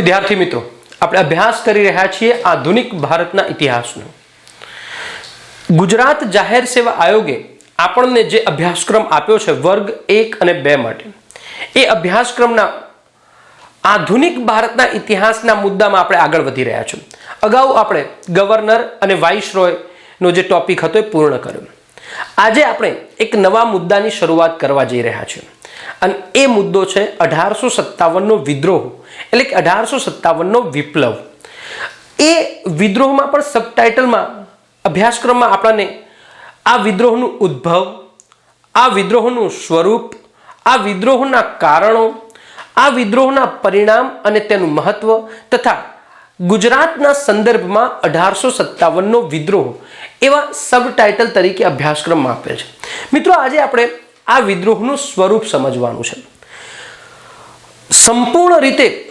વિદ્યાર્થી મિત્રો, આપણે અભ્યાસ કરી રહ્યા છીએ આધુનિક ભારતના ઇતિહાસનો. ગુજરાત જાહેર સેવા આયોગે આપણને જે અભ્યાસક્રમ આપ્યો છે વર્ગ એક અને બે માટે, એ અભ્યાસક્રમના આધુનિક ભારતના ઇતિહાસના મુદ્દામાં આપણે આગળ વધી રહ્યા છીએ. અગાઉ આપણે ગવર્નર અને વાઇસરોયનો જે ટોપિક હતો એ પૂર્ણ કર્યો. આજે આપણે એક નવા મુદ્દાની શરૂઆત કરવા જઈ રહ્યા છીએ. અને એ મુદ્દો છે અઢારસો સત્તાવનનો વિદ્રોહ. એટલે કે અઢારસો સત્તાવનનો વિપ્લવ. એ વિદ્રોહમાં પણ સબટાઇટલમાં અભ્યાસક્રમમાં આપણને આ વિદ્રોહનું ઉદ્ભવ, આ વિદ્રોહનું સ્વરૂપ, આ વિદ્રોહના કારણો, આ વિદ્રોહના પરિણામ અને તેનું મહત્વ તથા ગુજરાતના સંદર્ભમાં અઢારસો સત્તાવનનો વિદ્રોહ એવા સબટાઇટલ તરીકે અભ્યાસક્રમમાં આપેલ છે. મિત્રો, આજે આપણે આ વિદ્રોહનું સ્વરૂપ સમજવાનું છે. સંપૂર્ણ રીતે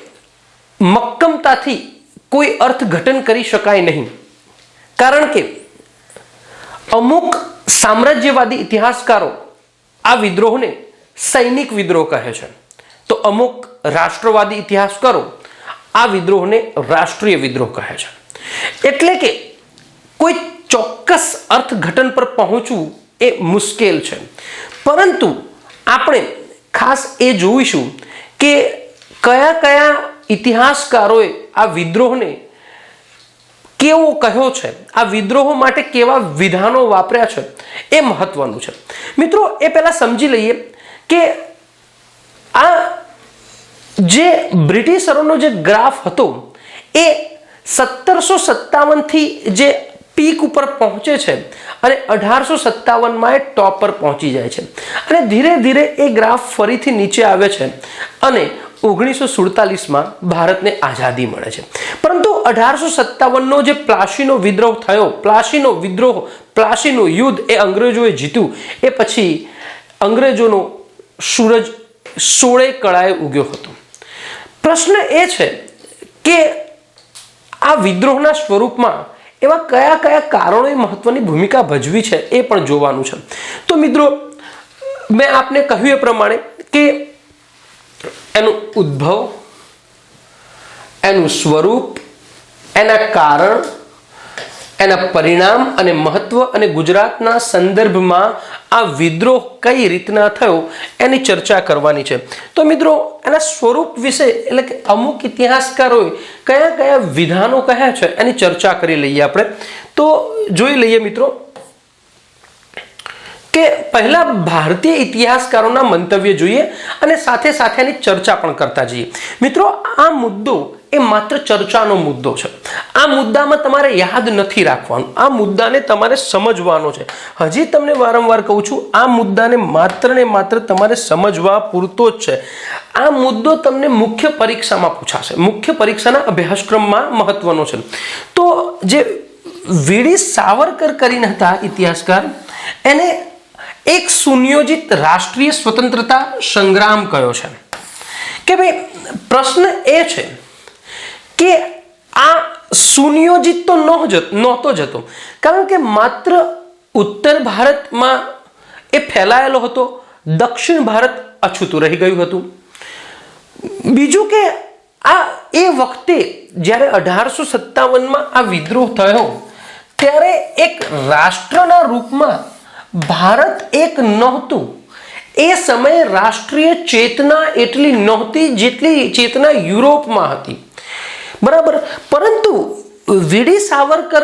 મક્કમતાથી કોઈ અર્થઘટન કરી શકાય નહીં. કારણ કે અમુક સામ્રાજ્યવાદી ઇતિહાસકારો આ વિદ્રોહને સૈનિક વિદ્રોહ કહે છે. તો અમુક રાષ્ટ્રવાદી ઇતિહાસકારો આ વિદ્રોહને રાષ્ટ્રીય વિદ્રોહ કહે છે. એટલે કે કોઈ ચોક્કસ અર્થઘટન પર પહોંચવું એ મુશ્કેલ છે. પરંતુ આપણે ખાસ એ જોઈશું કે કયા કયા ઇતિહાસકારોએ આ વિદ્રોહને કેવો કહ્યો છે? આ વિદ્રોહો માટે કેવા વિધાનો વાપર્યા છે? એ મહત્વનું છે. મિત્રો, એ પહેલાં સમજી લઈએ કે આ જે બ્રિટિશરોનો જે ગ્રાફ હતો, એ સત્તરસો સત્તાવનથી જે પીક ઉપર પહોંચે છે અને અઢારસો સત્તાવનમાં એ ટોપ પર પહોંચી જાય છે. અને ધીરે ધીરે એ ગ્રાફ ફરીથી નીચે આવે છે અને ઓગણીસો સુડતાલીસમાં ભારતને આઝાદી મળે છે. પરંતુ અઢારસો સત્તાવનનો જે પ્લાસીનો વિદ્રોહ થયો, પ્લાસીનો વિદ્રોહ, પ્લાસીનું યુદ્ધ એ અંગ્રેજોએ જીત્યું, એ પછી અંગ્રેજોનો સૂરજ સોળે કળાએ ઉગ્યો હતો. પ્રશ્ન એ છે કે આ વિદ્રોહના સ્વરૂપમાં એવા કયા કયા કારણોએ મહત્વની ભૂમિકા ભજવી છે એ પણ જોવાનું છે. તો મિત્રો, મેં આપને કહ્યું એ પ્રમાણે કે એનું ઉદ્ભવ, એનું સ્વરૂપ, એના કારણ, એના પરિણામ અને મહત્વ અને ગુજરાતના સંદર્ભમાં આ વિદ્રોહ કઈ રીતના થયો એની ચર્ચા કરવાની છે. તો મિત્રો, એના સ્વરૂપ વિશે એટલે કે અમુક ઇતિહાસકારોએ કયા કયા વિધાનો કહ્યા છે એની ચર્ચા કરી લઈએ આપણે. તો જોઈ લઈએ મિત્રો કે પહેલા ભારતીય ઇતિહાસકારોના મંતવ્ય જોઈએ અને સાથે સાથે એની ચર્ચા પણ કરતા જઈએ. મિત્રો, આ મુદ્દો એ માત્ર ચર્ચાનો મુદ્દો છે. આ મુદ્દામાં તમારે યાદ નથી રાખવાનું. આ મુદ્દાને તમારે સમજવાનો છે. હજી તમને વારંવાર કહું છું, આ મુદ્દાને માત્ર ને માત્ર તમારે સમજવા પૂરતો જ છે. આ મુદ્દો તમને મુખ્ય પરીક્ષામાં પૂછાશે. મુખ્ય પરીક્ષાના અભ્યાસક્રમમાં મહત્વનો છે. તો જે વીડી સાવરકર કરીને હતા ઇતિહાસકાર, એને એક સુનિયોજિત રાષ્ટ્રીય સ્વતંત્રતા સંગ્રામ કયો છે? કે ભાઈ, પ્રશ્ન એ છે કે આ સુનિયોજિત તો ન નહોતો જતો. કારણ કે માત્ર ઉત્તર ભારતમાં એ ફેલાયેલો હતો, દક્ષિણ ભારત અછૂતું રહી ગયું હતું. બીજું કે આ એ વખતે જ્યારે અઢારસો સત્તાવનમાં આ વિદ્રોહ થયો, ત્યારે એક રાષ્ટ્રના રૂપમાં ભારત એક નહોતું. એ સમયે રાષ્ટ્રીય ચેતના એટલી નહોતી જેટલી ચેતના યુરોપમાં હતી. બરાબર? પરંતુ વીડી સાવરકર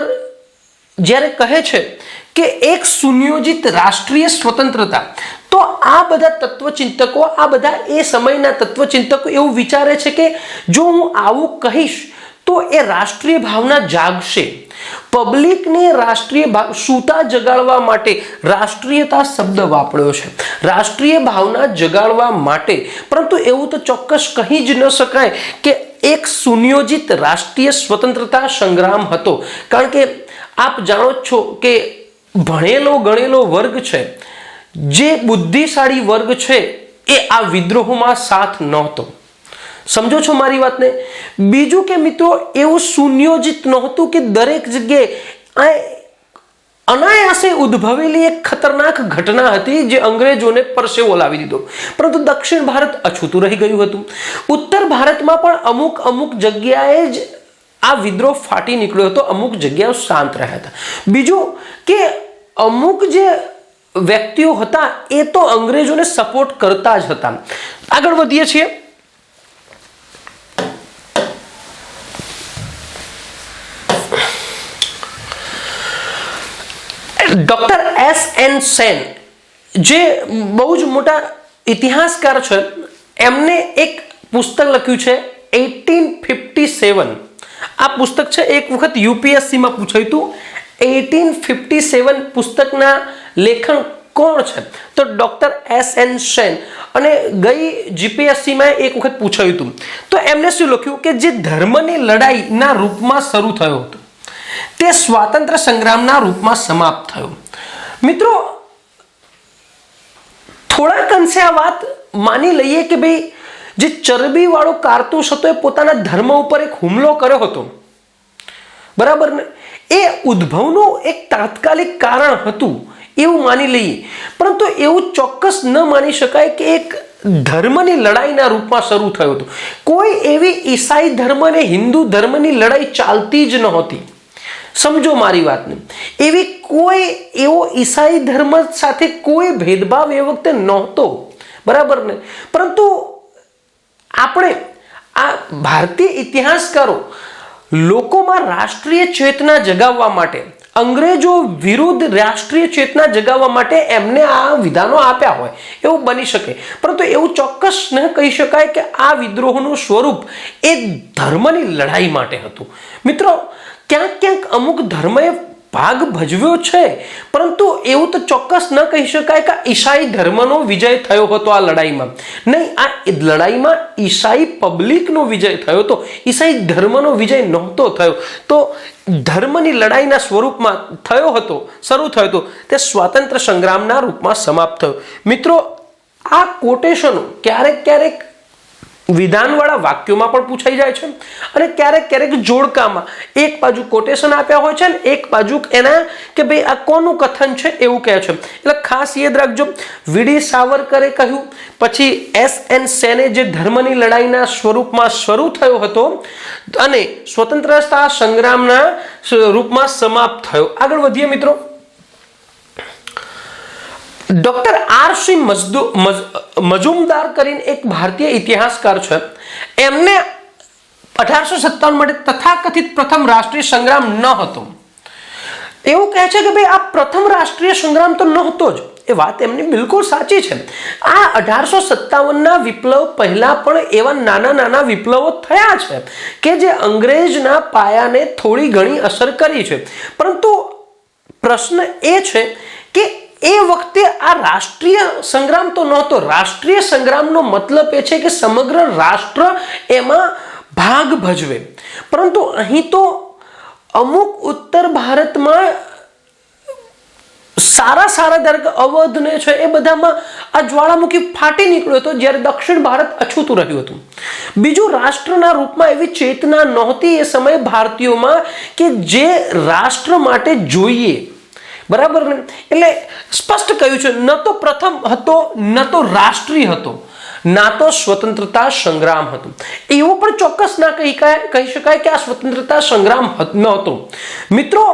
જ્યારે કહે છે કે એક સુનિયોજિત રાષ્ટ્રીય સ્વતંત્રતા, તો આ બધા તત્વચિંતકો, આ બધા એ સમયના તત્વચિંતકો એવું વિચારે છે કે જો હું આવું કહીશ, તો એ રાષ્ટ્રીય ભાવના જાગશે. પબ્લિકને રાષ્ટ્રીય સૂતા જગાડવા માટે રાષ્ટ્રીયતા શબ્દ વાપર્યો છે. રાષ્ટ્રીય ભાવના જગાડવા માટે, પરંતુ એવું તો ચોક્કસ કહી જ ન શકાય કે એક સુનિયોજિત રાષ્ટ્રીય સ્વતંત્રતા સંગ્રામ હતો. કારણ કે આપ જાણો જ છો કે ભણેલો, ગણેલો વર્ગ છે. જે બુદ્ધિશાળી વર્ગ છે, એ આ વિદ્રોહમાં સાથ નહોતો. સમજો છો મારી વાતને? બીજું કે મિત્રો, એવું સુનિયોજિત નહોતું કે દરેક જગ્યાએ અનાયાસે ઉદ્ભવેલી એક ખતરનાક ઘટના હતી જે અંગ્રેજોને પરસેવો લાવી દીધો. પરંતુ દક્ષિણ ભારત અછૂતું રહી ગયું હતું. ઉત્તર ભારતમાં પણ અમુક અમુક જગ્યાએ જ આ વિદ્રોહ ફાટી નીકળ્યો હતો. અમુક જગ્યાઓ શાંત રહ્યા હતા. બીજું કે અમુક જે વ્યક્તિઓ હતા, એ તો અંગ્રેજોને સપોર્ટ કરતા જ હતા. આગળ વધીએ છીએ. ડોક્ટર એસ એન સેન, જે બહુ જ મોટા ઇતિહાસકાર છે, એમને એક પુસ્તક લખ્યું છે એટીન ફિફ્ટી સેવન. આ પુસ્તક છે, એક વખત યુપીએસસીમાં પૂછાયું હતું એટીન ફિફ્ટી સેવન પુસ્તકના લેખન કોણ છે? તો ડોક્ટર એસ એન સેન. અને ગઈ જીપીએસસીમાં એક વખત પૂછાયું હતું. તો એમને શું લખ્યું? કે જે ધર્મની લડાઈના રૂપમાં શરૂ થયો હતો. તે સ્વાતંત્ર્ય સંગ્રામના રૂપમાં સમાપ્ત થયો. મિત્રો થોડાક અંશે આ વાત માની લઈએ કે ભાઈ જે ચરબી વાળો કારતૂસ હતો એ પોતાના ધર્મ ઉપર એક હુમલો કર્યો હતો. બરાબર ને? એ ઉદ્ભવનું એક તાત્કાલિક કારણ હતું, એવું માની લઈએ. પરંતુ એવું ચોક્કસ ન માની શકાય કે એક ધર્મની લડાઈના રૂપમાં શરૂ થયું હતું. કોઈ એવી ઈસાઈ ધર્મ અને હિન્દુ ધર્મની લડાઈ ચાલતી જ નહોતી. સમજો મારી વાતને. એવી કોઈ, એવો ઈસાઈ ધર્મ સાથે કોઈ ભેદભાવ એ વખતે નહોતો. બરાબર ને? પરંતુ આપણે આ ભારતીય ઇતિહાસકારો લોકોમાં રાષ્ટ્રીય ચેતના જગાવવા માટે, અંગ્રેજો વિરુદ્ધ રાષ્ટ્રીય ચેતના જગાવવા માટે એમને આ વિધાનો આપ્યા હોય, એવું બની શકે. પરંતુ એવું ચોક્કસ ન કહી શકાય કે આ વિદ્રોહનું સ્વરૂપ એ ધર્મની લડાઈ માટે હતું. મિત્રો ક્યાંક ક્યાંક અમુક ધર્મએ ભાગ ભજવ્યો છે, પરંતુ એવું તો ચોક્કસ ન કહી શકાય કે ઈસાઈ ધર્મનો વિજય થયો હતો આ લડાઈમાં. નહીં, આ લડાઈમાં ઈસાઈ પબ્લિકનો વિજય થયો હતો. ઈસાઈ ધર્મનો વિજય નહોતો થયો. તો ધર્મની લડાઈના સ્વરૂપમાં થયો હતો, શરૂ થયો હતો, તે સ્વાતંત્ર્ય સંગ્રામના રૂપમાં સમાપ્ત થયો. મિત્રો, આ કોટેશનો ક્યારેક ક્યારેક વિધાનવાળા વાક્યોમાં પણ પૂછાઈ જાય છે. અને ક્યારેક ક્યારેક જોડકામાં એક બાજુ કોટેશન આપ્યા હોય છે ને, એક બાજુ એના કે ભાઈ આ કોનું કથન છે એવું કહે છે. એટલે ખાસ યાદ રાખજો વીડી સાવરકરે કહ્યું, પછી એસ એન સેને જે ધર્મની લડાઈના સ્વરૂપમાં શરૂ થયો હતો અને સ્વતંત્રતા સંગ્રામના રૂપમાં સમાપ્ત થયો. આગળ વધીએ મિત્રો. ડોક્ટર આર સિંહ મજુમદાર કરીને એક ભારતીય ઇતિહાસકાર છે. એમને અઢારસો સત્તાવન માટે તથાકથિત પ્રથમ રાષ્ટ્રીય સંગ્રામ ન હતો. એવું કહે છે કે ભાઈ, આ પ્રથમ રાષ્ટ્રીય સંગ્રામ તો નહોતો જ. એ વાત એમની બિલકુલ સાચી છે. આ અઢારસો સત્તાવનના વિપ્લવ પહેલાં પણ એવા નાના નાના વિપ્લવો થયા છે કે જે અંગ્રેજના પાયાને થોડી ઘણી અસર કરી છે. પરંતુ પ્રશ્ન એ છે કે એ વખતે આ રાષ્ટ્રીય સંગ્રામ તો નહોતો. રાષ્ટ્રીય સંગ્રામનો મતલબ એ છે કે સમગ્ર રાષ્ટ્ર એમાં ભાગ ભજવે. પરંતુ અહીં તો અમુક ઉત્તર ભારતમાં સારા સારા દર્ગ અવધને છે એ બધામાં આ જ્વાળામુખી ફાટી નીકળ્યો હતો જ્યારે દક્ષિણ ભારત અછૂતું રહ્યું હતું. બીજું રાષ્ટ્રના રૂપમાં એવી ચેતના નહોતી એ સમયે ભારતીયોમાં કે જે રાષ્ટ્ર માટે જોઈએ. બરાબર ને એટલે સ્પષ્ટ કહ્યું છે, ન તો પ્રથમ હતો, ન તો રાષ્ટ્રીય હતો, ના તો સ્વતંત્રતા સંગ્રામ હતો. એવું પણ ચોક્કસ ના કહી કહી શકાય કે આ સ્વતંત્રતા સંગ્રામ ન હતો મિત્રો,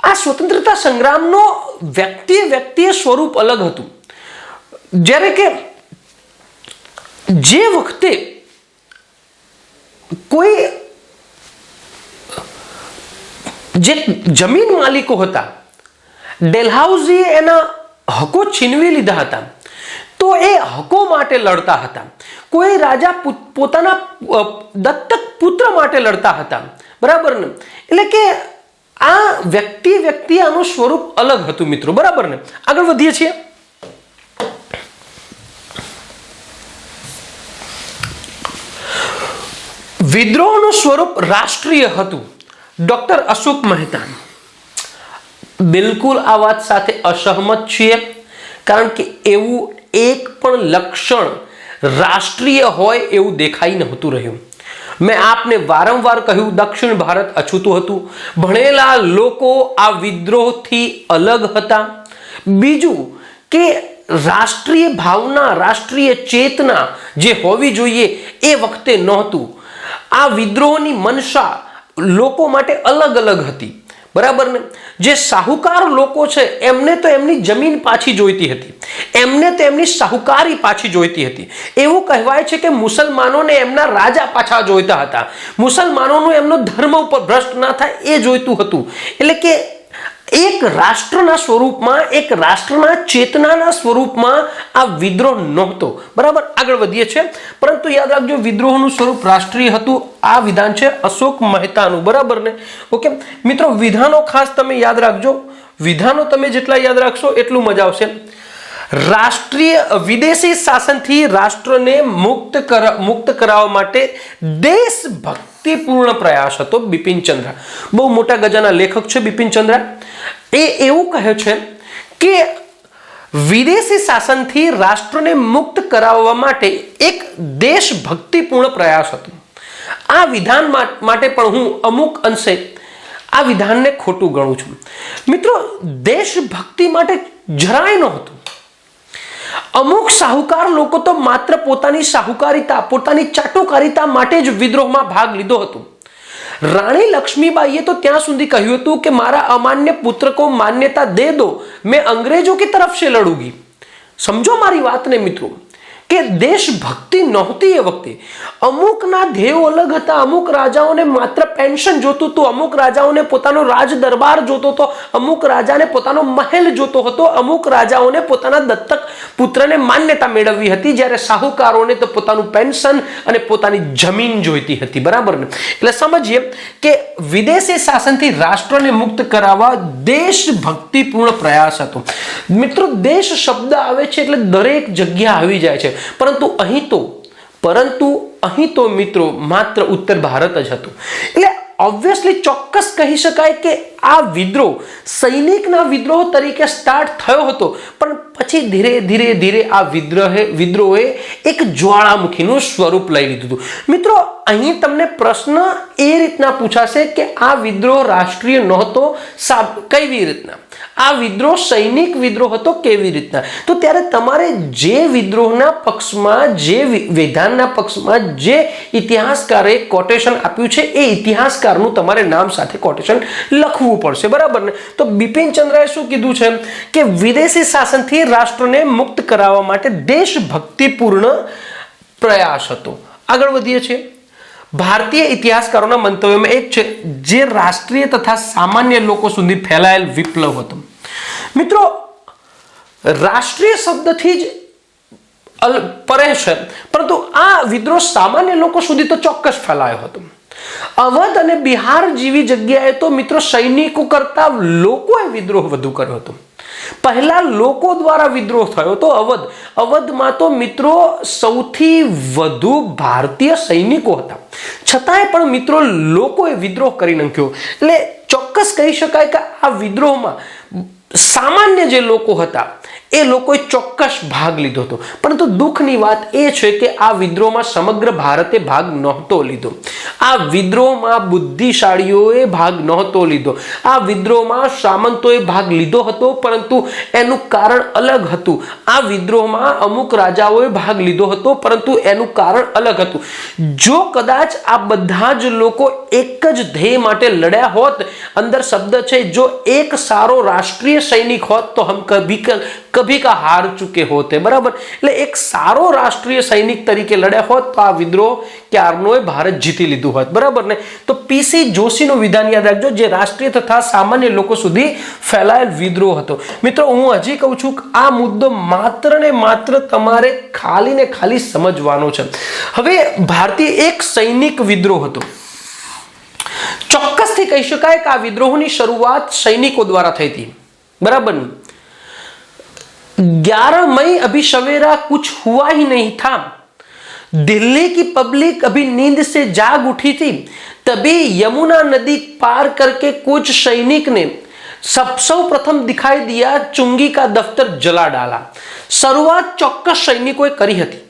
આ સ્વતંત્રતા સંગ્રામનો વ્યક્તિએ વ્યક્તિએ સ્વરૂપ અલગ હતું. જ્યારે કે જે વખતે કોઈ જે જમીન માલિકો હતા ડેલહાઉસીએ એના હકો છીનવી લીધા હતા. તો એ હકો માટે લડતા હતા. કોઈ રાજા પોતાના દત્તક પુત્ર માટે લડતા હતા. બરાબર ને? એટલે કે આ વ્યક્તિ વ્યક્તિ આનું સ્વરૂપ અલગ હતું મિત્રો. બરાબર ને? આગળ વધીએ છીએ. વિદ્રોહનું સ્વરૂપ રાષ્ટ્રીય હતું. ડોક્ટર અશોક મહેતા બિલકુલ આ વાત સાથે અસહમત છીએ, કારણ કે એવું એક પણ લક્ષણ રાષ્ટ્રીય હોય એવું દેખાઈ નહોતું રહ્યું. મેં આપને વારંવાર કહ્યું, દક્ષિણ ભારત અછૂતું હતું. ભણેલા લોકો આ વિદ્રોહથી અલગ હતા. બીજું કે રાષ્ટ્રીય ભાવના, રાષ્ટ્રીય ચેતના જે હોવી જોઈએ એ વખતે નહોતું. આ વિદ્રોહની મનસા લોકો માટે અલગ અલગ હતી. બરાબર ને? જે સાહુકાર લોકો છે, એમને તો એમની જમીન પાછી જોઈતી હતી. એમને તો એમની સાહુકારી પાછી જોઈતી હતી. એવું કહેવાય છે કે મુસલમાનોને એમના રાજા પાછા જોઈતા હતા. મુસલમાનોનું એમનો ધર્મ ઉપર ભ્રષ્ટ ના થાય એ જોઈતું હતું. એટલે કે એક રાષ્ટ્રના સ્વરૂપમાં, એક રાષ્ટ્રના ચેતનાના સ્વરૂપમાં આ વિદ્રોહ નહોતો. બરાબર? આગળ વધીએ છે પરંતુ યાદ રાખજો, વિદ્રોહનું સ્વરૂપ રાષ્ટ્રીય હતું. આ વિધાન છે અશોક મહેતાનું. બરાબર ને? ઓકે? મિત્રો, વિધાનો ખાસ તમે યાદ રાખજો. વિધાનો તમે જેટલા યાદ રાખશો એટલું મજા આવશે. રાષ્ટ્રીય, વિદેશી શાસનથી રાષ્ટ્રને મુક્ત કર, મુક્ત કરાવવા માટે દેશભક્તિપૂર્ણ પ્રયાસ હતો બિપિનચંદ્ર બહુ મોટા ગજાના લેખક છે બિપિનચંદ્ર એ એવું કહે છે કે વિદેશી શાસનથી રાષ્ટ્રને મુક્ત કરાવવા માટે એક દેશભક્તિપૂર્ણ પ્રયાસ હતો. આ વિધાન માટે પણ હું અમુક અંશે આ વિધાનને ખોટું ગણું છું. મિત્રો, દેશભક્તિ માટે જરાય નહોતું. અમુક સાહુકાર લોકો તો માત્ર પોતાની સાહુકારિતા, પોતાની ચાટુકારિતા માટે જ વિદ્રોહમાં ભાગ લીધો હતો. રાણી લક્ષ્મીબાઈએ તો ત્યાં સુધી કહ્યું હતું કે, મારા અમાન્ય પુત્ર કો માન્યતા દે દો, મેં અંગ્રેજો કી તરફ સે લડુંગી. સમજો મારી વાતને મિત્રો. કે દેશભક્તિ નહોતી એ વખતે. અમુકના ધ્યેયો અલગ હતા. અમુક રાજાઓને માત્ર પેન્શન જોતું હતું અમુક રાજાઓને પોતાનો રાજ દરબાર જોતો હતો અમુક રાજાને પોતાનો મહેલ જોતો હતો, અમુક રાજાઓને પોતાના દત્તક પુત્રને માન્યતા મેળવવી હતી. જ્યારે સાહુકારોને તો પોતાનું પેન્શન અને પોતાની જમીન જોઈતી હતી. બરાબર ને? એટલે સમજીએ કે વિદેશી શાસનથી રાષ્ટ્રને મુક્ત કરાવવા દેશભક્તિપૂર્ણ પ્રયાસ હતો. મિત્રો, દેશ શબ્દ આવે છે એટલે દરેક જગ્યા આવી જાય છે. પરંતુ અહીં તો, પરંતુ અહીં તો મિત્રો માત્ર ઉત્તર ભારત જ હતું. એટલે ઓબ્વિયસલી ચોક્કસ કહી શકાય કે આ વિદ્રોહ સૈનિકના વિદ્રોહ તરીકે સ્ટાર્ટ થયો હતો, પણ પછી ધીરે ધીરે ધીરે આ વિદ્રોહે વિદ્રોહે એક જ્વાળામુખીનું સ્વરૂપ લઈ લીધું હતું. મિત્રો, અહીં તમને પ્રશ્ન એ રીતના પૂછાશે કે આ વિદ્રોહ રાષ્ટ્રીય નહોતો, સાબ કેવી રીતના? આ વિદ્રોહ સૈનિક વિદ્રોહ હતો કેવી રીતના? તો ત્યારે તમારે જે વિદ્રોહના પક્ષમાં, જે વિધાનના પક્ષમાં જે ઇતિહાસકારે કોટેશન આપ્યું છે, એ ઇતિહાસકારનું તમારે નામ સાથે કોટેશન લખવું પડશે, બરાબર ને? તો બિપિન ચંદ્રએ શું કીધું છે? કે વિદેશી શાસનથી રાષ્ટ્રને મુક્ત કરાવવા માટે દેશભક્તિપૂર્ણ પ્રયાસ હતો. આગળ વધીએ છીએ. ભારતીય ઇતિહાસકારોના મંતવ્યોમાં એક છે, જે રાષ્ટ્રીય તથા સામાન્ય લોકો સુધી ફેલાયેલ વિપ્લવ હતો. મિત્રો, રાષ્ટ્રીય શબ્દથી જ પરે છે, પરંતુ આ વિદ્રોહ સામાન્ય લોકો સુધી તો ચોક્કસ ફેલાયો હતો. અવધ અને બિહાર જેવી જગ્યાએ તો મિત્રો સૈનિકો કરતા લોકોએ વિદ્રોહ વધુ કર્યો હતો. પહેલા લોકો દ્વારા વિદ્રોહ થયો તો અવધ. અવધમાં તો મિત્રો સૌથી વધુ ભારતીય સૈનિકો હતા. છતાંય પણ મિત્રો લોકોએ વિદ્રોહ કરી નાખ્યો. એટલે ચોક્કસ કહી શકાય કે આ વિદ્રોહમાં સામાન્ય જે લોકો હતા એ લોકોએ ચોક્કસ ભાગ લીધો હતો. પરંતુ દુઃખની વાત એ છે કે આ વિદ્રોહમાં સમગ્ર ભારતે ભાગ નહોતો લીધો. આ વિદ્રોહમાં બુદ્ધિશાળીઓએ ભાગ નહોતો લીધો. આ વિદ્રોહમાં સામંતોએ ભાગ લીધો હતો, પરંતુ એનું કારણ અલગ હતું. આ વિદ્રોહમાં અમુક રાજાઓએ ભાગ લીધો હતો, પરંતુ એનું કારણ અલગ હતું. જો કદાચ આ બધા જ લોકો એક જ ધ્યેય માટે લડ્યા હોત, અંદર શબ્દ છે, જો એક સારો રાષ્ટ્રીય સૈનિક હોત, તો હમ કભી કભી કા હાર ચૂકે હોતે, બરાબર? એટલે એક સારો રાષ્ટ્રીય સૈનિક તરીકે લડ્યા હોત તો આ વિદ્રોહ ક્યારનોય ભારત જીતી લીધું હોત, બરાબર ને? તો પીસી જોશીનું વિધાન યાદ રાખજો, જે રાષ્ટ્રીય તથા સામાન્ય લોકો સુધી ફેલાયેલ વિદ્રોહ હતો. મિત્રો, હું હજી કહું છું આ મુદ્દો માત્ર ને માત્ર તમારે ખાલી ને ખાલી સમજવાનો છે. હવે ભારતીય એક સૈનિક વિદ્રોહ હતો. ચોક્કસથી કહી શકાય કે આ વિદ્રોહની શરૂઆત સૈનિકો દ્વારા થઈ હતી. બરાબર ને ग्यारह मई अभी सवेरा कुछ हुआ ही नहीं था दिल्ली की पब्लिक अभी नींद से जाग उठी थी तभी यमुना नदी पार करके कुछ सैनिक ने सब सौ प्रथम दिखाई दिया चुंगी का दफ्तर जला डाला શરૂઆત ચોક્કસ સૈનિકોએ કરી હતી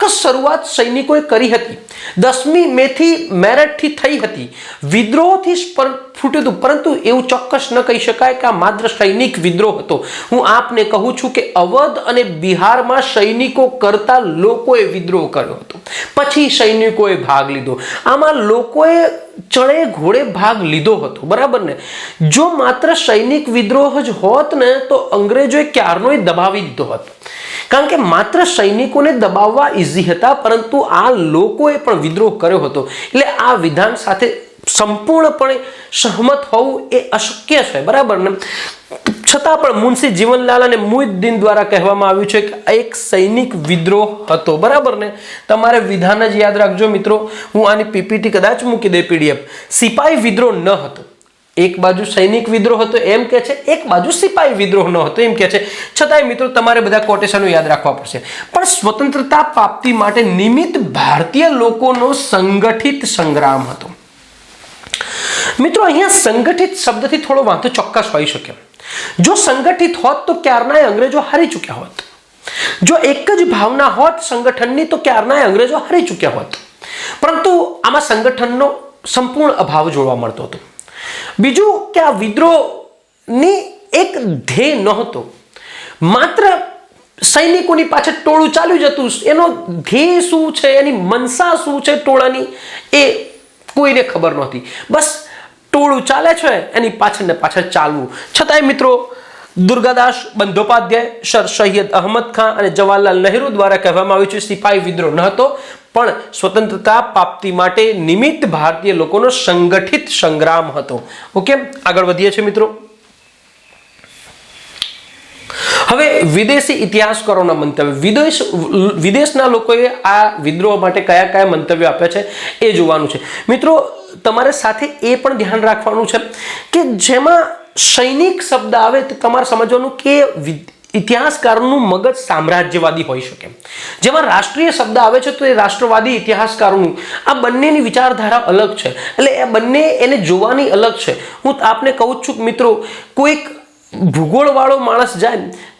ચોક્કસ શરૂઆત સૈનિકોએ કરી હતી. દસમી મેથી મેરઠથી થઈ હતી. વિદ્રોહથી ફૂટ્યું હતું. પરંતુ એવું ચોક્કસ ન કહી શકાય કે આ માત્ર સૈનિક વિદ્રોહ હતો. હું આપને કહું છું કે અવધ અને બિહારમાં સૈનિકો કરતા લોકોએ વિદ્રોહ કર્યો હતો. પછી સૈનિકોએ ભાગ લીધો. આમાં લોકોએ ચણે ઘોડે ભાગ લીધો હતો, બરાબર ને? જો માત્ર સૈનિક વિદ્રોહ જ હોત ને, તો અંગ્રેજોએ ક્યારનોય દબાવી દીધો હોત. કારણ કે માત્ર સૈનિકોને દબાવવા ઇઝી હતા, પરંતુ આ લોકોએ પણ વિદ્રોહ કર્યો હતો. એટલે આ વિધાન સાથે સંપૂર્ણપણે સહમત હોવું એ અશક્ય છે, બરાબર ને? છતાં પણ મુનશી જીવનલાલ અને મુહિદ્દીન દ્વારા કહેવામાં આવ્યું છે કે એક સૈનિક વિદ્રોહ હતો. બરાબર ને? તમારે વિધાન જ યાદ રાખજો મિત્રો. હું આની પીપીટી કદાચ મૂકી દે પીડીએફ. સિપાહી વિદ્રોહ ન હતો. એક બાજુ સૈનિક વિદ્રોહ હતો એમ કે છે, એક બાજુ સિપાહી વિદ્રોહ ન હતો એમ કે છે. છતાંય મિત્રો તમારે બધા કોટેશનો યાદ રાખવા પડશે. પણ સ્વતંત્રતા પ્રાપ્તિ માટે નિમિત્ત ભારતીય લોકોનો સંગઠિત સંગ્રામ હતો. મિત્રો, અહીંયા સંગઠિત શબ્દથી થોડો વાંધો ચોક્કસ હોઈ શકે. જો સંગઠિત હોત તો ક્યારનાય અંગ્રેજો હારી ચૂક્યા હોત. જો એક જ ભાવના હોત સંગઠનની તો ક્યારનાય અંગ્રેજો હારી ચૂક્યા હોત. પરંતુ આમાં સંગઠનનો સંપૂર્ણ અભાવ જોવા મળતો હતો. બીજું કે આ વિદ્રોહની એક ધ્યેય નહોતો. માત્ર સૈનિકોની પાછળ ટોળું ચાલ્યું જતું એનો ધ્યેય શું છે? એની મનસા શું છે ટોળાની? એ કોઈને ખબર નહોતી. બસ ટોળું ચાલે છે, એની પાછળ ને પાછળ ચાલવું. છતાંય મિત્રો, દુર્ગાદાસ બંધોપાધ્યાય, સર સૈયદ અહમદ ખાન અને જવાહરલાલ નહેરુ દ્વારા કહેવામાં આવ્યું છે, સિપાહી વિદ્રોહ ન હતો, પણ સ્વતંત્રતા પ્રાપ્તિ માટે નિમિત્ત ભારતીય લોકોનો સંગઠિત સંગ્રામ હતો. ઓકે આગળ વધીએ છીએ મિત્રો. હવે વિદેશી ઇતિહાસકારોના મંતવ્ય. વિદેશ, વિદેશના લોકોએ આ વિદ્રોહ માટે કયા કયા મંતવ્યો આપ્યા છે, એ જોવાનું છે. મિત્રો તમારે સાથે એ પણ ધ્યાન રાખવાનું છે કે જેમાં સૈનિક શબ્દ આવે તો તમારે સમજવાનું કે ઇતિહાસકારોનું મગજ સામ્રાજ્યવાદી હોઈ શકે. જેમાં રાષ્ટ્રીય શબ્દ આવે છે તો એ રાષ્ટ્રવાદી, ઇતિહાસકારોનું. આ બંનેની વિચારધારા અલગ છે. એટલે એ બંને એને જોવાની અલગ છે. હું આપને કહું છું મિત્રો, કોઈક ભૂગોળવાળો માણસ જાય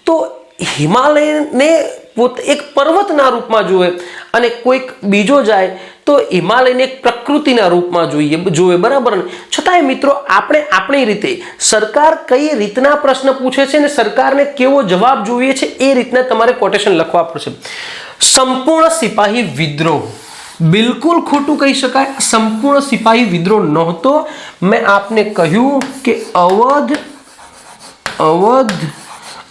તો હિમાલયને પોત એક પર્વતના રૂપમાં જુએ અને કોઈક બીજો જાય તો હિમાલયને એક પ્રકૃતિના રૂપમાં જોઈએ જોવે બરાબર ને? છતાંય મિત્રો, આપણે આપણી રીતે સરકાર કઈ રીતના પ્રશ્ન પૂછે છે ને સરકારને કેવો જવાબ જોઈએ છે એ રીતના તમારે કોટેશન લખવા પડશે. સંપૂર્ણ સિપાહી વિદ્રોહ. બિલકુલ ખોટું કહી શકાય. સંપૂર્ણ સિપાહી વિદ્રોહ નહોતો. મેં આપને કહ્યું કે અવધ અવધ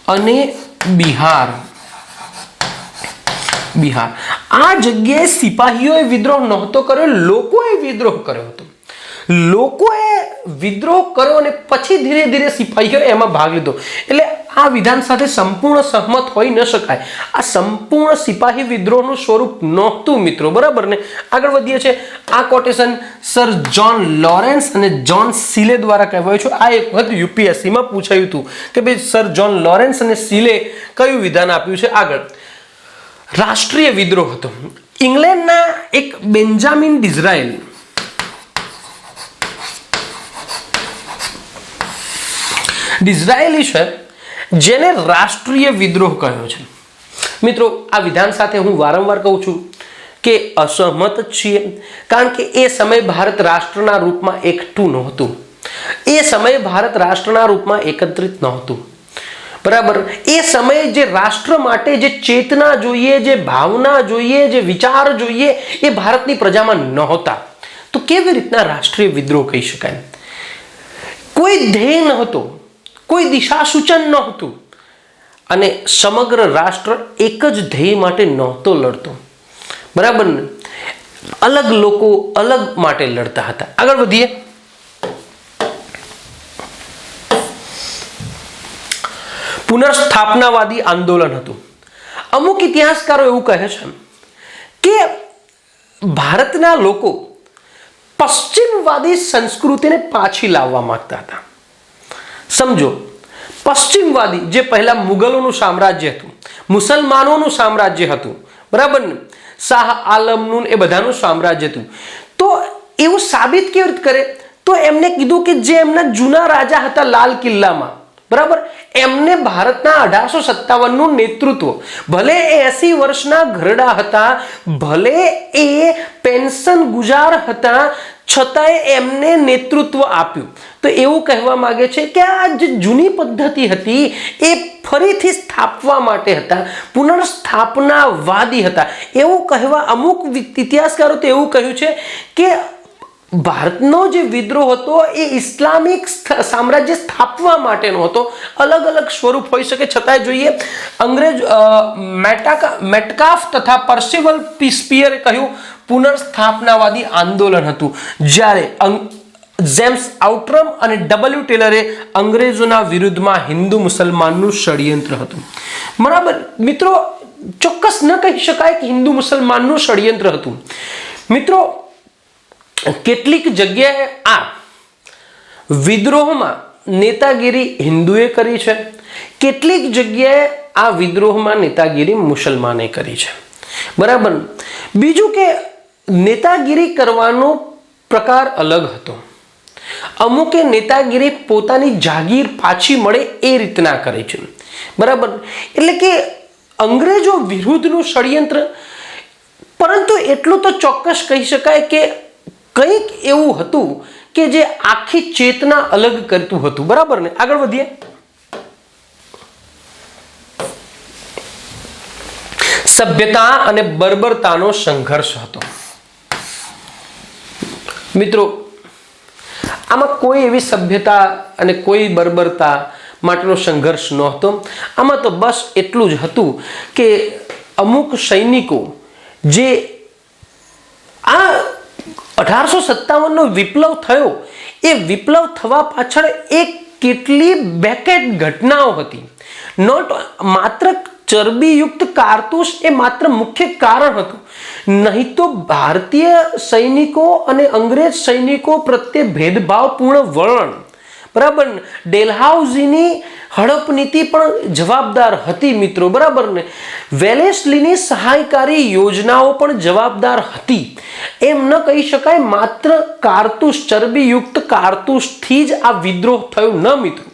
અને બિહાર. બિહાર. આ જગ્યાએ સિપાહીઓએ વિદ્રોહ નહોતો કર્યો, લોકોએ વિદ્રોહ કર્યો હતો. લોકોએ વિદ્રોહ કર્યો અને પછી ધીરે ધીરે સિપાહીઓએ એમાં ભાગ લીધો. એટલે આ વિધાન સાથે સંપૂર્ણ સહમત હોઈ ન શકાય. આ સંપૂર્ણ સિપાહી વિદ્રોહનું સ્વરૂપ નહોતું, મિત્રો. બરાબર ને? આગળ વધીએ છે આ કોટેશન સર જ્હોન લોરેન્સ અને જ્હોન સિલે દ્વારા કહેવાયું છે. આ એક વખત યુપીએસસીમાં પૂછાયું હતું કે ભાઈ સર જ્હોન લોરેન્સ અને સિલે કયું વિધાન આપ્યું છે? આગળ. રાષ્ટ્રીય વિદ્રોહ હતો. ઇંગ્લેન્ડના એક બેન્જામિન ડિઝરાયલ ડિઝરાયલી છે, જેને રાષ્ટ્રીય વિદ્રોહ કહ્યો છે. મિત્રો, આ વિધાન સાથે હું વારંવાર કહું છું કે અસહમત છીએ, કારણ કે એ સમય ભારત રાષ્ટ્રના રૂપમાં એકઠું નહોતું. એ સમય ભારત રાષ્ટ્રના રૂપમાં એકત્રિત નહોતું. બરાબર? એ સમયે જે રાષ્ટ્ર માટે જે ચેતના જોઈએ, જે ભાવના જોઈએ, જે વિચાર જોઈએ, એ ભારતની પ્રજામાં નહોતા. તો કેવી રીતના રાષ્ટ્રીય વિદ્રોહ કહી શકાય? કોઈ ધ્યેય નહોતો, કોઈ દિશા સૂચન નહોતું અને સમગ્ર રાષ્ટ્ર એક જ ધ્યેય માટે નહોતો લડતો. બરાબર ને? અલગ લોકો અલગ માટે લડતા હતા. આગળ વધીએ. પુનર્સ્થાપનાવાદી આંદોલન હતું. અમુક ઇતિહાસકારો એવું કહે છે કે ભારતના લોકો પશ્ચિમવાદી સંસ્કૃતિને પાછી લાવવા માંગતા હતા. સમજો, પશ્ચિમવાદી જે પહેલા મુગલોનું સામ્રાજ્ય હતું, મુસલમાનોનું સામ્રાજ્ય હતું, બરાબર ને? શાહ આલમનું એ બધાનું સામ્રાજ્ય હતું. તો એવું સાબિત કેવી રીતે કરે? તો એમને કીધું કે જે એમના જૂના રાજા હતા લાલ કિલ્લામાં બરાબર? એમને ભારતના અઢારસો સત્તાવનનું નેતૃત્વ. ભલે એ એસી વર્ષના ઘરડા હતા, ભલે એ પેન્શન ગુજાર હતા, છતાંય એમને નેતૃત્વ આપ્યું. તો એવું કહેવા માગે છે કે આ જે જૂની પદ્ધતિ હતી, એ ફરીથી સ્થાપવા માટે હતા પુનર્સ્થાપનાવાદી હતા. એવું કહેવા અમુક ઇતિહાસકારો તો એવું કહ્યું છે કે ભારતનો જે વિદ્રોહ હતો એ ઇસ્લામિક સામ્રાજ્ય સ્થાપવા માટેનો હતો. અલગ અલગ સ્વરૂપ હોઈ શકે, છતાંય જોઈએ. અંગ્રેજ મેટાકા, મેટકાફ તથા પર્સિવલ પિસ્પિયરે કહ્યું, પુનર્સ્થાપનાવાદી આંદોલન હતું. જ્યારે જેમ્સ આઉટ્રમ અને ડબલ્યુ ટેલરે અંગ્રેજોના વિરુદ્ધમાં હિન્દુ મુસલમાનનું ષડયંત્ર હતું. બરાબર? મિત્રો, ચોક્કસ ન કહી શકાય કે હિન્દુ મુસલમાનનું ષડયંત્ર હતું. મિત્રો કેટલીક જગ્યાએ આ વિદ્રોહમાં નેતાગીરી હિન્દુએ કરી છે. કેટલીક જગ્યાએ આ વિદ્રોહમાં નેતાગીરી મુસલમાને કરી છે. બરાબર? બીજું કે નેતાગીરી કરવાનો પ્રકાર અલગ હતો. અમુકે નેતાગીરી પોતાની જાગીર પાછી મળે એ રીતના કરે છે. બરાબર? એટલે કે અંગ્રેજો વિરુદ્ધનું ષડયંત્ર, પરંતુ એટલું તો ચોક્કસ કહી શકાય કે કંઈક એવું હતું કે જે આખી ચેતના અલગ કરતું હતું. બરાબર ને? આગળ વધીએ. સભ્યતા અને બર્બરતાનો સંઘર્ષ હતો. મિત્રો, આમાં કોઈ એવી સભ્યતા અને કોઈ બર્બરતા માટેનો સંઘર્ષ નહોતો. આમાં તો બસ એટલું જ હતું કે અમુક સૈનિકો જે આ અઢારસો સત્તાવનનો વિપ્લવ થયો. એ વિપ્લવ થવા પાછળ એક કેટલી બેકેટ ઘટનાઓ હતી. નોટ માત્ર ચરબીયુક્ત કારતૂસ એ માત્ર મુખ્ય કારણ હતું. નહીં તો ભારતીય સૈનિકો અને અંગ્રેજ સૈનિકો પ્રત્યે ભેદભાવપૂર્ણ વલણ બરાબર? ડેલહાઉઝીની હડપ નીતિ પણ જવાબદાર હતી મિત્રો, બરાબર ને? વેલેસ્લીની સહાયકારી યોજનાઓ પણ જવાબદાર હતી. એમ ન કહી શકાય માત્ર કારતૂસ ચરબીયુક્ત કારતૂસથી જ આ વિદ્રોહ થયો ન મિત્રો.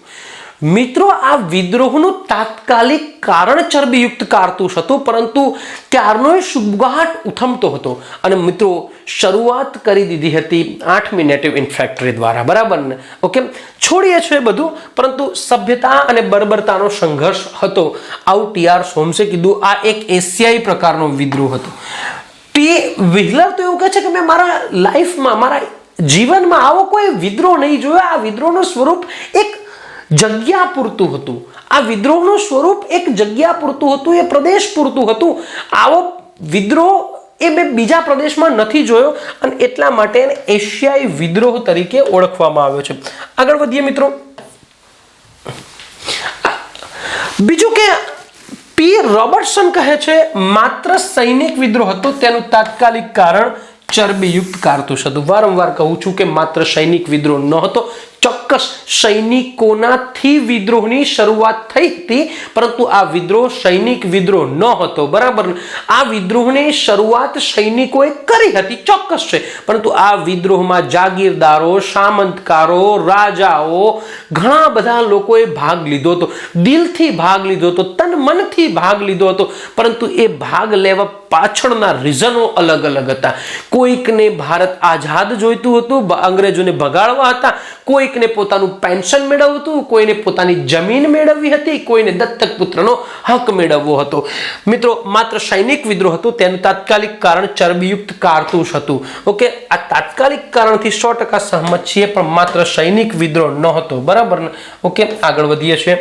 મિત્રો, આ વિદ્રોહનું તાત્કાલિક કારણ ચરબીયુક્ત કારતૂસ હતું, પરંતુ ત્યારનો એ સુગગાટ ઉથમતો હતો? અને મિત્રો, શરૂઆત કરી દીધી હતી આઠમી નેટિવ ઇન્ફેક્ટરી દ્વારા, બરાબર ને? ઓકે? છોડીએ છીએ બધું, પરંતુ સભ્યતા અને બર્બરતાનો સંઘર્ષ હતો. આવું ટીઆર સોમસે કીધું, આ એક એશિયાઈ પ્રકારનો વિદ્રોહ હતો. ટી વિહલર તો એવું કહે છે કે મેં મારા લાઈફમાં, મારા જીવનમાં આવો કોઈ વિદ્રોહ નહીં જોયો. આ વિદ્રોહનું સ્વરૂપ એક જગ્યા પૂરતું હતું. આ વિદ્રોહનું સ્વરૂપ એક જગ્યા પૂરતું હતું, એ પ્રદેશ પૂરતું હતું. આવો વિદ્રોહ એ મેં બીજા પ્રદેશમાં નથી જોયો અને એટલા માટે એને એશિયાઈ વિદ્રોહ તરીકે ઓળખવામાં આવ્યો છે. આગળ વધીએ મિત્રો. બીજું કે પી રોબર્ટસન કહે છે, માત્ર સૈનિક વિદ્રોહ હતો, તેનું તાત્કાલિક કારણ ચરબીયુક્ત કારતૂસ હતું. વારંવાર કહું છું કે માત્ર સૈનિક વિદ્રોહ ન હતો ચોક્કસ સૈનિકોનાથી વિદ્રોહની શરૂઆત થઈ હતી, પરંતુ આ વિદ્રોહ સૈનિક વિદ્રોહ ન હતો, બરાબર આ વિદ્રોહની શરૂઆત સૈનિકોએ કરી હતી, ચોક્કસ છે. પરંતુ આ વિદ્રોહમાં જાગીરદારો, સામંતકારો, રાજાઓ ઘણા બધા લોકોએ ભાગ લીધો હતો, દિલથી ભાગ લીધો હતો, તન મનથી ભાગ લીધો હતો, પરંતુ એ ભાગ લેવા પાછળના રીઝનો અલગ અલગ હતા. કોઈકને ભારત આઝાદ જોઈતું હતું અંગ્રેજોને ભગાડવા હતા, કોઈકને પોતાનું પેન્શન મેળવવું કોઈને પોતાની જમીન મેળવવી હતી, કોઈને દત્તક પુત્રનો હક મેળવવો હતો. મિત્રો, માત્ર સૈનિક વિદ્રોહ હતો, તેનું તાત્કાલિક કારણ ચરબીયુક્ત કારતૂસ હતું. ઓકે, આ તાત્કાલિક કારણથી સો ટકા સહમત છીએ, પણ માત્ર સૈનિક વિદ્રોહ ન હતો બરાબર ને? ઓકે, આગળ વધીએ છીએ.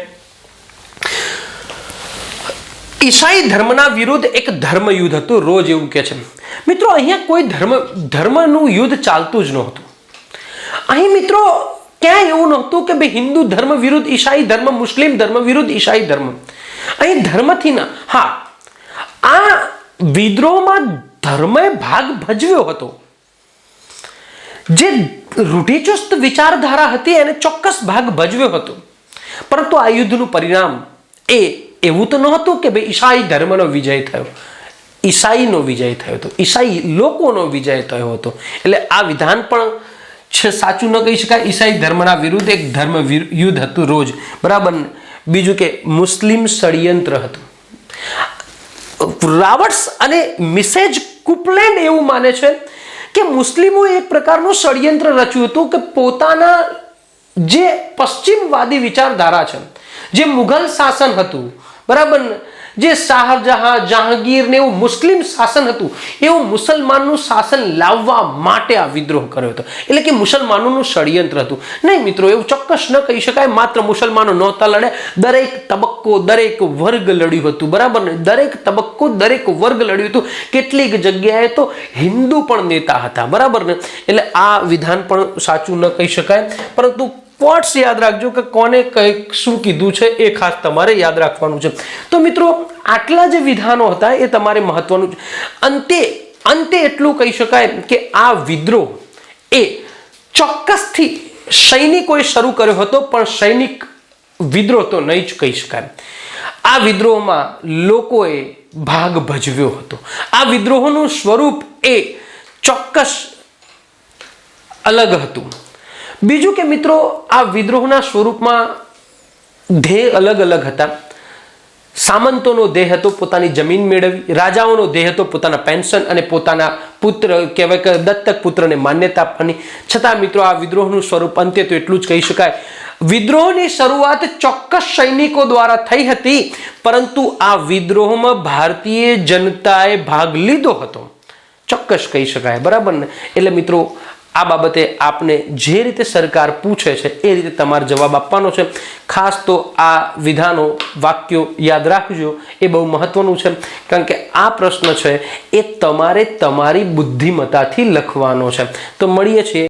ઈસાઈ ધર્મના વિરુદ્ધ એક ધર્મ યુદ્ધ હતું, રોજ એવું કે છે. મિત્રો, અહીંયા કોઈ ધર્મ, ધર્મનું યુદ્ધ ચાલતું જ નહોતું. અહીં મિત્રો ક્યાંય એવું નહોતું કે ભાઈ હિન્દુ ધર્મ વિરુદ્ધ ઈસાઈ ધર્મ, મુસ્લિમ ધર્મ વિરુદ્ધ ઈસાઈ ધર્મ? અહીં ધર્મથી ના, હા. આ વિદ્રોહમાં ધર્મે ભાગ ભજવ્યો હતો. જે રૂઢિચુસ્ત વિચારધારા હતી એને ચોક્કસ ભાગ ભજવ્યો હતો. પરંતુ આ યુદ્ધનું પરિણામ એ એવું તો નહોતું કે ભાઈ ઈસાઈ ધર્મનો વિજય થયો. ઈસાઈનો વિજય થયો હતો. ઈસાઈ લોકોનો વિજય થયો હતો. એટલે આ વિધાન પણ છે, સાચું ન કહી શકાય, ઈસાઈ ધર્મના વિરુદ્ધ એક ધર્મ યુદ્ધ હતું રોજ. બરાબર બીજું કે મુસ્લિમ ષડયંત્ર હતું. રાવર્ટ્સ અને મિસેજ કુપલેન્ડ એવું માને છે કે મુસ્લિમો એક પ્રકારનું ષડયંત્ર રચ્યું હતું કે પોતાના જે પશ્ચિમવાદી વિચારધારા છે, જે મુઘલ શાસન હતું. બરાબર જે શાહજહાં જહાંગીર ને એવું મુસ્લિમ શાસન હતું, એવું મુસલમાનનું શાસન લાવવા માટે આ વિદ્રોહ કર્યો હતો. એટલે કે મુસલમાનોનું ષડયંત્ર હતું. નહીં મિત્રો, એવું ચોક્કસ ન કહી શકાય, માત્ર મુસલમાનો નહોતા લડે, દરેક તબક્કો, દરેક વર્ગ લડ્યું હતું, બરાબર ને? દરેક તબક્કો, દરેક વર્ગ લડ્યું હતું. કેટલીક જગ્યાએ તો હિન્દુ પણ નેતા હતા, બરાબર ને? એટલે આ વિધાન પણ સાચું ન કહી શકાય. પરંતુ કોટ્સ યાદ રાખજો કે કોને કંઈક શું કીધું છે એ ખાસ તમારે યાદ રાખવાનું છે. તો મિત્રો, આટલા જે વિધાનો હતા એ તમારે મહત્વનું છે. અંતે અંતે એટલું કહી શકાય કે આ વિદ્રોહ એ ચોક્કસથી સૈનિકોએ શરૂ કર્યો હતો, પણ સૈનિક વિદ્રોહ તો નહીં જ કહી શકાય. આ વિદ્રોહમાં લોકોએ ભાગ ભજવ્યો હતો. આ વિદ્રોહનું સ્વરૂપ એ ચોક્કસ અલગ હતું. બીજું કે મિત્રો, આ વિદ્રોહના સ્વરૂપમાં ધ્યેય અલગ અલગ હતા. સામંતોનો દેહ હતો પોતાની જમીન મેળવી, રાજાઓનો દેહ હતો પોતાના પેન્શન અને પોતાના પુત્ર, કહેવાય કે દત્તક પુત્રને માન્યતા આપવાની. છતાં મિત્રો, આ વિદ્રોહનું સ્વરૂપ અંતે તો એટલું જ કહી શકાય. વિદ્રોહની શરૂઆત ચોક્કસ સૈનિકો દ્વારા થઈ હતી, પરંતુ આ વિદ્રોહમાં ભારતીય જનતાએ ભાગ લીધો હતો. ચોક્કસ કહી શકાય, બરાબર ને? એટલે મિત્રો આ બાબતે આપને જે રીતે સરકાર પૂછે છે એ રીતે તમારે જવાબ આપવાનો છે. ખાસ તો આ વિધાનો વાક્યો યાદ રાખજો. એ બહુ મહત્વનું છે. કારણ કે આ પ્રશ્ન છે એ તમારે તમારી બુદ્ધિમત્તાથી લખવાનો છે. તો મળીએ છીએ.